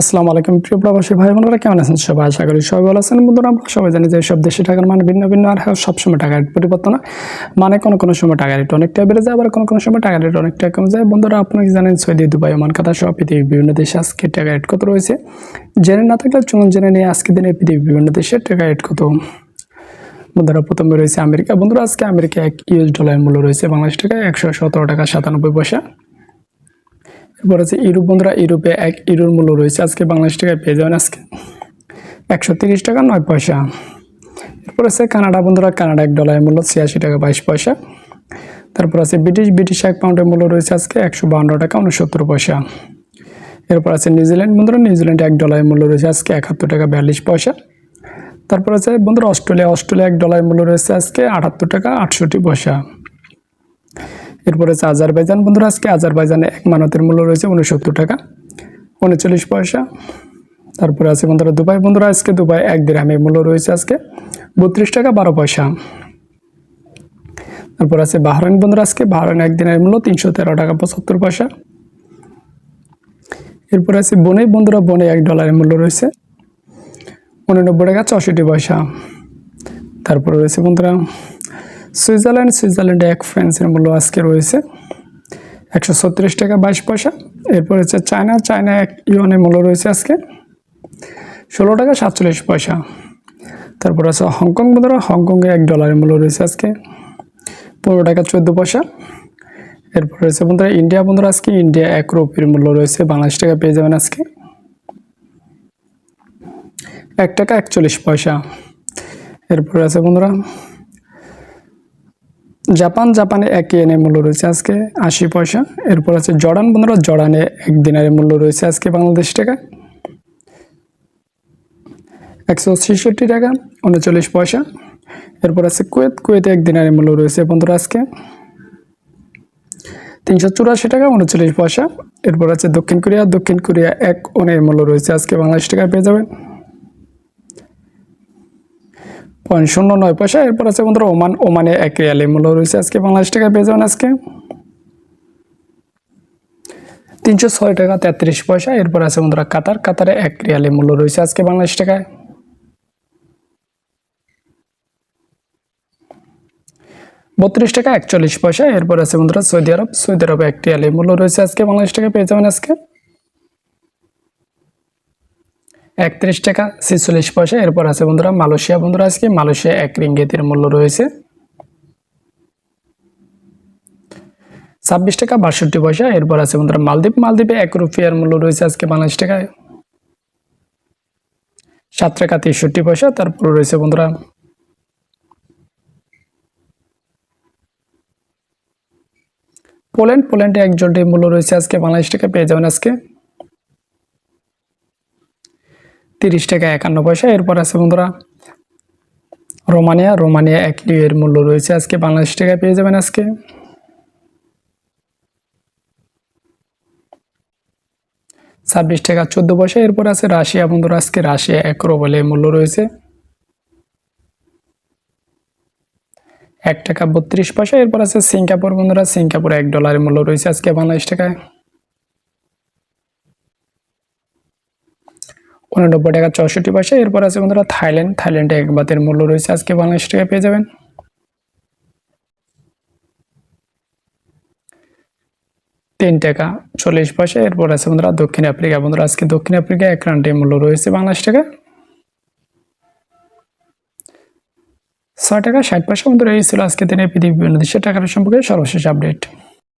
আসসালামু আলাইকুম প্রিয় প্রবাসী ভাই বোনেরা, কেমন আছেন সবাই? আশা করি সবাই ভালো আছেন। বন্ধুরা, আমরা সবাই জানি যে সব দেশে টাকার মান ভিন্ন ভিন্ন আর হ্যাঁ সবসময় টাকা রেট পরিবর্তন মানে কোনো কোনো সময় টাকা রেট অনেকটা বেড়ে যায়, আবার কোনো কোনো সময় টাকা রেট অনেকটা কমে যায়। বন্ধুরা, আপনারা জানেন, সৌদি, দুবাই, ওমান, কাতার সহ পৃথিবীর বিভিন্ন দেশে আজকে টাকা রেট কত রয়েছে? জেনে না থাকলে চলুন জেনে নিয়ে আজকে দিনে পৃথিবীর বিভিন্ন দেশে টাকা রেট কত। বন্ধুরা, প্রথমে রয়েছে আমেরিকা। বন্ধুরা, আজকে আমেরিকা এক ইউএস ডলার মূল্য রয়েছে বাংলাদেশ টাকা একশো সতেরো টাকা সাতানব্বই পয়সা। এরপর আছে, ইউরোপ বন্ধুরা, ইউরোপে এক ইউরোর মূল্য রয়েছে। আজকে বাংলাদেশ টাকায় পেয়ে যাবেন আজকে একশো তিরিশ টাকা, নয় পয়সা। এরপর আছে, কানাডা বন্ধুরা, কানাডা এক ডলারের মূল্য, ছিয়াশি টাকা, বাইশ পয়সা। তারপর আছে, ব্রিটিশ ব্রিটিশ এক পাউন্ডের মূল্য রয়েছে আজকে একশো বাউন্ন টাকা, উনসত্তর পয়সা। এরপর আছে, নিউজিল্যান্ড বন্ধুরা, নিউজিল্যান্ডে এক ডলারের মূল্য রয়েছে আজকে একাত্তর টাকা, বিয়াল্লিশ পয়সা। তারপর আছে, বন্ধুরা, অস্ট্রেলিয়া অস্ট্রেলিয়া এক ডলারের মূল্য রয়েছে আজকে আটাত্তর টাকা, আটষট্টি পয়সা। এরপরে আছে আজারবাইজান। বন্ধুরা, আজকে আজারবাইজানে এক মানতের মূল্য রয়েছে উনসত্তর টাকা, উনচল্লিশ পয়সা। তারপরে আছে বন্ধুরা দুবাই। বন্ধুরা, আজকে দুবাই এক দিরহামের মূল্য রয়েছে আজকে বত্রিশ টাকা বারো পয়সা। তারপর আছে বাহরাইন। বন্ধুরা, আজকে বাহরাইন একদিনের মূল্য তিনশো তেরো টাকা পঁচাত্তর পয়সা। এরপর আছে বনে। বন্ধুরা, বনে এক ডলারের মূল্য রয়েছে উননব্বই টাকা চৌষট্টি পয়সা। তারপরে রয়েছে বন্ধুরা সুইজারল্যান্ড, সুইজারল্যান্ডে এক ফ্রান্সের মূল্য আজকে রয়েছে একশো ছত্রিশ টাকা বাইশ পয়সা। এরপর হচ্ছে চায়না চায়না এক ইউনের মূল্য রয়েছে আজকে ষোলো টাকা সাতচল্লিশ পয়সা। তারপর আছে হংকং বন্ধুরা হংকংয়ে এক ডলারের মূল্য রয়েছে আজকে পনেরো টাকা চোদ্দ পয়সা। এরপর রয়েছে বন্ধুরা ইন্ডিয়া বন্ধুরা আজকে, ইন্ডিয়া এক রুপির মূল্য রয়েছে, বাংলাদেশ টাকা পেয়ে যাবেন আজকে এক টাকা একচল্লিশ পয়সা। এরপর আছে বন্ধুরা জাপান, জাপানে এক ইয়েনের মূল্য রয়েছে আজকে আশি পয়সা। এরপর আছে জর্ডান বন্ধুরা, জর্ডানে এক দিনারের মূল্য রয়েছে আজকে বাংলাদেশ টাকা। একশো ছেষট্টি টাকা, উনচল্লিশ পয়সা। এরপর আছে কুয়েত, কুয়েতে এক দিনারের মূল্য রয়েছে বন্ধুরা আজকে তিনশো চুরাশি টাকা, উনচল্লিশ পয়সা। এরপর আছে দক্ষিণ কোরিয়া দক্ষিণ কোরিয়া এক ওনের মূল্য রয়েছে আজকে বাংলাদেশ টাকায় পেয়ে যাবেন। পয়েন্ট শূন্য নয় পয়সা। এরপর আছে বন্ধুরা ওমান। ওমানে এক রিয়ালে মূল্য রয়েছে আজকে বাংলাদেশ টাকায়। পেয়ে যাবেন আজকে। তিনশো ছয় টাকা তেত্রিশ পয়সা। এরপর আছে বন্ধুরা কাতার। কাতারে এক রিয়ালে মূল্য রয়েছে আজকে বাংলাদেশ টাকায়। বত্রিশ টাকা একচল্লিশ পয়সা। এরপর আছে বন্ধুরা সৌদি আরব। সৌদি আরবে এক রিয়ালে মূল্য রয়েছে আজকে বাংলাদেশ টাকা পেয়ে যাবেন আজকে। একত্রিশ টাকা, ছেচল্লিশ পয়সা। এরপর আছে বন্ধুরা, মালয়েশিয়া। বন্ধুরা, আজকে মালয়েশিয়া এক রিঙ্গিতের মূল্য রয়েছে ছাব্বিশ টাকা, বাষট্টি পয়সা। এরপর আছে বন্ধুরা, মালদ্বীপ। মালদ্বীপে এক রুপিয়ার মূল্য রয়েছে আজকে বাংলাদেশ টাকায়। সাত টাকা, তেষট্টি পয়সা। তারপর রয়েছে বন্ধুরা, পোল্যান্ড। পোল্যান্ডে এক জলটির মূল্য রয়েছে আজকে বাংলাদেশ টাকা পেয়ে যাবেন আজকে তিরিশ টাকা একান্ন পয়সা। এরপর আছে বন্ধুরা, রোমানিয়া। রোমানিয়া এক লিয়ের মূল্য রয়েছে আজকে, বাংলাদেশ টাকায় পেয়ে যাবেন আজকে। ছাব্বিশ টাকা চোদ্দ পয়সা। এরপর আছে রাশিয়া বন্ধুরা, আজকে রাশিয়া এক রোবলের মূল্য রয়েছে। এক টাকা বত্রিশ পয়সা। এরপর আছে সিঙ্গাপুর বন্ধুরা, সিঙ্গাপুর এক ডলারের মূল্য রয়েছে আজকে বাংলাদেশ টাকায়। উননব্বই টাকা চৌষট্টি পয়সা। এরপর আছে বন্ধুরা থাইল্যান্ড। থাইল্যান্ডে এক বাতের মূল্য রয়েছে। আজকে বাংলাদেশ টাকায় পেয়ে যাবেন। তিন টাকা চল্লিশ পয়সা। এরপর আছে বন্ধুরা দক্ষিণ আফ্রিকা। বন্ধুরা আজকে দক্ষিণ আফ্রিকা এক রানটির মূল্য রয়েছে বাংলাদেশ টাকা। ছয় টাকা ষাট পয়সা। বন্ধুরা এই ছিল আজকে দিনে পৃথিবী বিভিন্ন দেশের টাকার সম্পর্কে সর্বশেষ আপডেট।